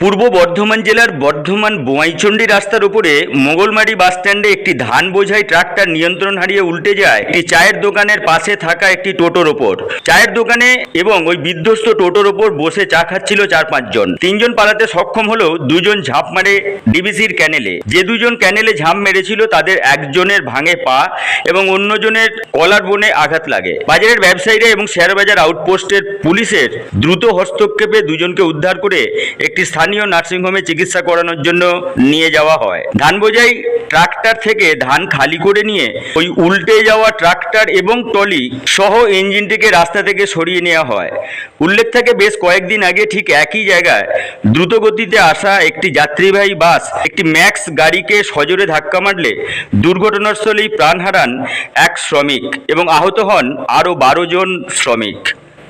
পূর্ব বর্ধমান জেলার বর্ধমান বোয়াইচন্ডী রাস্তার উপরে মোগলমারি বাস স্ট্যান্ডে একটি ধান বোঝাই ট্রাক্টর নিয়ন্ত্রণ হারিয়ে উল্টে যায় একটি চায়ের দোকানের পাশে থাকা একটি টোটোর ওপর। চায়ের দোকানে এবং ওই বিধ্বস্ত টোটোর ওপর বসে চা খাচ্ছিল চার পাঁচজন। তিনজন পালাতে সক্ষম হলেও দুজন ঝাঁপ মারে ডিবিসির ক্যানেলে। যে দুজন ক্যানেলে ঝাঁপ মেরেছিল তাদের একজনের ভাঙে পা এবং অন্যজনের কলার বনে আঘাত লাগে। বাজারের ব্যবসায়ীরা এবং শেয়ারবাজার আউটপোস্টের পুলিশের দ্রুত হস্তক্ষেপে দুজনকে উদ্ধার করে একটি স্থানীয় নার্সিংহোমে চিকিৎসা করানোর জন্য নিয়ে যাওয়া হয়। ধান বোঝাই ট্রাক্টর থেকে ধান খালি করে নিয়ে ওই উল্টে যাওয়া ট্রাক্টর এবং টলি সহ ইঞ্জিনটিকে রাস্তা থেকে সরিয়ে নেওয়া হয়। উল্লেখ থাকে, বেশ কয়েকদিন আগে ঠিক একই জায়গায় দ্রুত গতিতে আসা একটি যাত্রীবাহী বাস একটি ম্যাক্স গাড়িকে সজোরে ধাক্কা মারলে দুর্ঘটনাস্থলেই প্রাণ হারান এক শ্রমিক এবং আহত হন আরও বারো জন শ্রমিক।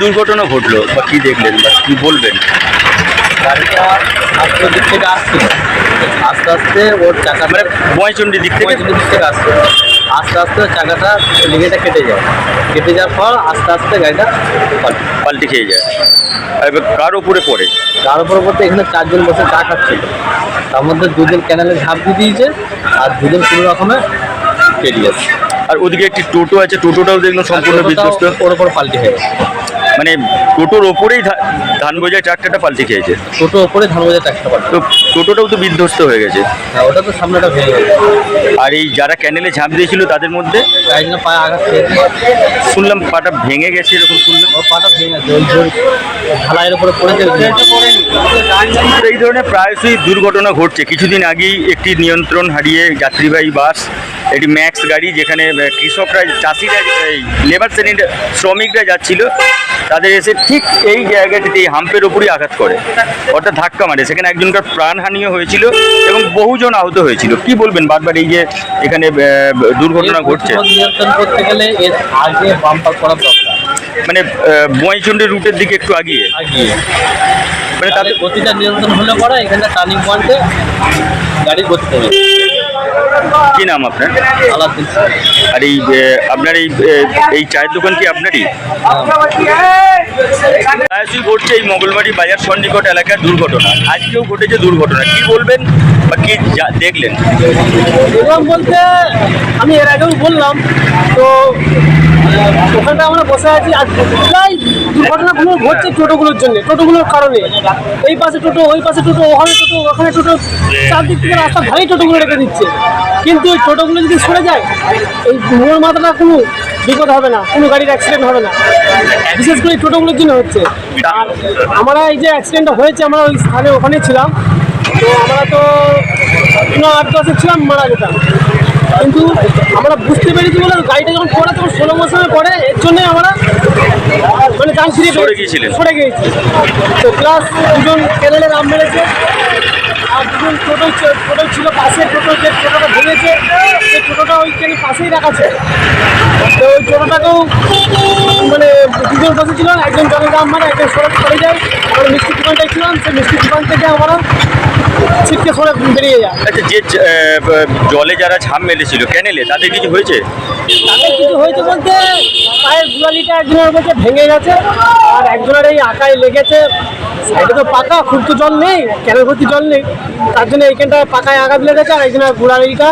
দুর্ঘটনা ঘটলো বা কি দেখলেন বা কি বলবেন? গাড়িটা আস্তে দিক থেকে আসছিল আস্তে আস্তে ওর চাকা মানে বয়চন্ডী দিক থেকে? পঁয়ত্রিশ দিক থেকে আসছে। আস্তে আস্তে চাকাটা লিগেটা কেটে যায়। কেটে যাওয়ার পর আস্তে আস্তে গাড়িটা পাল্টে খেয়ে যায়। এবার কার উপরে পড়ে? তার উপর পড়তে এখানে চারজন বসে চা খাচ্ছিল তার মধ্যে দুজন ক্যানেলে ঝাঁপ দিয়ে দিয়েছে আর দুজন কোনো রকমে কেটে যাচ্ছে। আর ওদিকে একটি টোটো আছে টোটোটাও দেখলাম সম্পূর্ণ বিধ্বস্ত। ওর উপর পাল্টে হয়ে গেছে। মানে টোটোর ওপরেই ধান বোঝায় ট্রাক্টরটা পাল্টি খেয়েছে। টোটো ওপরে ধান বোঝা ট্যাক্সটা পাল্টে তো টোটোটাও তো বিধ্বস্ত হয়ে গেছে। হ্যাঁ ওটা তো সামনেটা ভেঙে গেছে। আর এই যারা ক্যানেলে ঝাঁপ দিয়েছিল তাদের মধ্যে? পায়ে আঘাত খেয়েছে শুনলাম পাটা ভেঙে গেছে এরকম শুনলাম। পাটা ভেঙে গেছে ওই ঢালাইয়ের উপরে পড়েছে। এই ধরনের প্রায়শই দুর্ঘটনা ঘটছে। কিছুদিন আগেই একটি নিয়ন্ত্রণ হারিয়ে যাত্রীবাহী বাস একটি ম্যাক্স গাড়ি যেখানে কৃষকরা চাষিরা এই লেবার শ্রেণির শ্রমিকরা যাচ্ছিল তাদের এসে ঠিক এই জায়গাটিতে এই হাম্পের উপরই আঘাত করে অর্থাৎ ধাক্কা মারে। সেখানে একজনকার প্রাণহানিও হয়েছিল এবং বহুজন আহত হয়েছিল। কি বলবেন বারবার এই যে এখানে দুর্ঘটনা ঘটছে? নিয়ন্ত্রণ করতে গেলে এর আগে বাম্পার করা দরকার। মানে বয়চন্ডের রুটের দিকে একটু আগিয়ে? আগে মানে তাদের গতিটা নিয়ন্ত্রণ হলে পরে এখানে টার্নিং পয়েন্টে গাড়ি গতি কি নাম আপনার? আলাদিন আর এই আপনার এই এই চায়ের দোকান কি আপনারই? প্রায়শই ঘটছে এই মঙ্গলবাড়ি বাজার সন্নিকট এলাকার দুর্ঘটনা। আজকেও ঘটেছে দুর্ঘটনা। কি বলবেন বা কি যা- দেখলেন? দেখলাম বলতে আমি এর আগেও বললাম তো ওখানটা আমরা বসে আছি। আর প্রায় দুর্ঘটনাগুলো ঘটছে টোটোগুলোর জন্য, টোটোগুলোর কারণে। এই পাশে টোটো, ওই পাশে টোটো, ওখানে টোটো ওখানে টোটো, চারদিক থেকে রাস্তা ভালোই টোটোগুলো রেখে দিচ্ছে। কিন্তু ওই টোটোগুলো যদি সরে যায়, এই মোড় মাথাটা কোনো বিপদ হবে না, কোনো গাড়ির অ্যাক্সিডেন্ট হবে না। বিশেষ করে টোটোগুলোর জন্য হচ্ছে। আর আমরা এই যে অ্যাক্সিডেন্টটা হয়েছে, আমরা ওই স্থানে ওখানে ছিলাম। তো আমরা তো আট দশে ছিলাম মারা যেতাম। কিন্তু আমরা বুঝতে পেরেছি বলে গাড়িটা যখন পড়ে তখন ষোলো মৌসুমে পড়ে এর জন্যই আমরা মানে যান ফিরে সরে পেয়েছি। গিয়েছিলেন? সরে গিয়েছি তো প্লাস দুজন ক্যানেলে নাম মেরেছে আর দুজন টোটো ছিল- টোটো ছিল পাশে টোটো যে টোটোটা ভেঙেছে সেই টোটোটা ওইখানে পাশেই রাখা ছিল তো ওই টোটোটাকেও মানে দুজন বসেছিল একজন জলের দাম মানে একজন সড়ক চলে যায় আমরা মিষ্টি দোকানটায় ছিলাম সেই মিষ্টি দোকান থেকে আমরা ছিটকে সরে বেরিয়ে যায়। আচ্ছা যে জলে যারা ঝাঁপ মেরেছিল ক্যানেলে তাতে কিছু হয়েছে? তাদের কিছু হয়েছে বলতে পায়ের গুলালিটা একজনের মধ্যে ভেঙে গেছে আর একজনের এই আঁকায় লেগেছে। সাইডে তো পাকা খুব তো জল নেই ক্যানের ভর্তি জল নেই। তার জন্য এইখানটায় পাকায় আঘাত লেগেছে আর একজনের গুলালিটা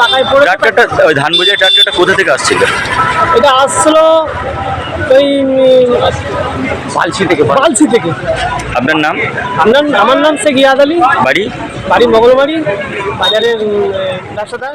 পাকায় পড়ে ট্রাক্টরটা ওই ধান বোঝাই ট্রাক্টরটা কোথা থেকে আসছিল? এটা আসছিল ওই বালছি থেকে বালসি থেকে। আপনার নাম? আপনার আমার নাম শেখ ইয়াদ আলী। বাড়ি? বাড়ি মঙ্গলবাড়ি বাজারের ব্যবসাদার